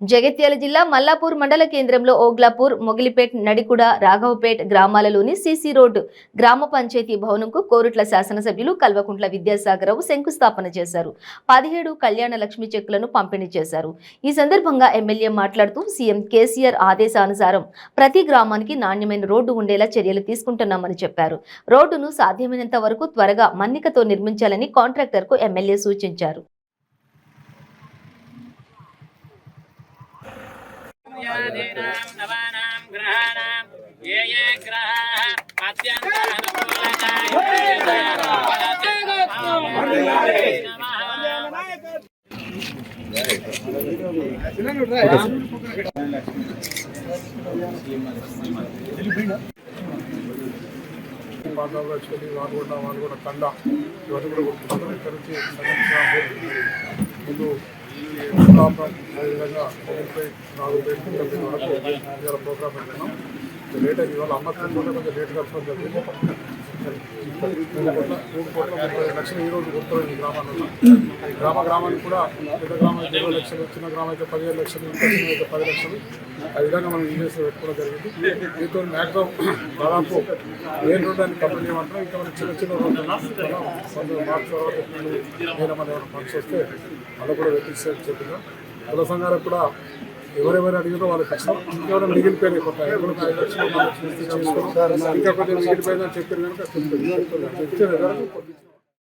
జగిత్యాల జిల్లా మల్లాపూర్ మండల కేంద్రంలో ఓగ్లాపూర్ మొగిలిపేట్ నడికుడ రాఘవపేట్ గ్రామాలలోని సీసీ రోడ్డు గ్రామ పంచాయతీ భవనంకు కోరుట్ల శాసనసభ్యులు కల్వకుంట్ల విద్యాసాగరరావు శంకుస్థాపన చేశారు. పదిహేడు కళ్యాణ లక్ష్మి చెక్కులను పంపిణీ చేశారు. ఈ సందర్భంగా ఎమ్మెల్యే మాట్లాడుతూ సీఎం కేసీఆర్ ఆదేశానుసారం ప్రతి గ్రామానికి నాణ్యమైన రోడ్డు ఉండేలా చర్యలు తీసుకుంటున్నామని చెప్పారు. రోడ్డును సాధ్యమైనంత వరకు త్వరగా మన్నికతో నిర్మించాలని కాంట్రాక్టర్కు ఎమ్మెల్యే సూచించారు. यादीनां नवानां ग्रहाणां ये ये ग्रहाः अत्यन्तानुकूलताय नमः పాతాలు యాక్చువల్లీ వాల్గొండ వాల్గొండ తండ ఇవన్నీ కూడా కొట్టుకుంటాం ఇక్కడ నుంచి సంగతి ముందు కులాపురం అదేవిధంగా మొదటిపై నాలుగు పేరు వరకు ఇవాళ ప్రోగ్రామ్ లేట్ అయ్యి ఇవాళ అమ్మ కొంచెం లేట్ కలపడం లక్షలు ఈ రోజు కొడుతున్నాం ఈ గ్రామాల్లో ఈ గ్రామ గ్రామానికి కూడా పెద్ద గ్రామం అయితే ఇరవై లక్షలు చిన్న గ్రామం అయితే పదిహేను లక్షలు ఇంకా చిన్న అయితే పది లక్షలు ఆ విధంగా మనం ఇంజనీర్స్ పెట్టుకోవడం జరిగింది దీంతో మ్యాక్సిమం దాదాపు మెయిన్ రోడ్ అని కంప్లీట్ చేయమంటున్నాం ఇంకా మనం చిన్న చిన్న రోడ్డు ఉన్నా మార్చి తర్వాత వేరే మన ఏమైనా ఫండ్స్ వస్తే అలా కూడా పెట్టిస్తే చెప్పిన కుల సంఘాలకు కూడా ఎవరెవరు అడిగితే వాళ్ళు కష్టం ఇంకెవరైనా మిగిలిపోయినాయి కొత్త ఎవరికి ఐదు లక్షలు ఇంకా కొంచెం మిగిలిపోయిందని చెప్పారు కనుక చెప్తారు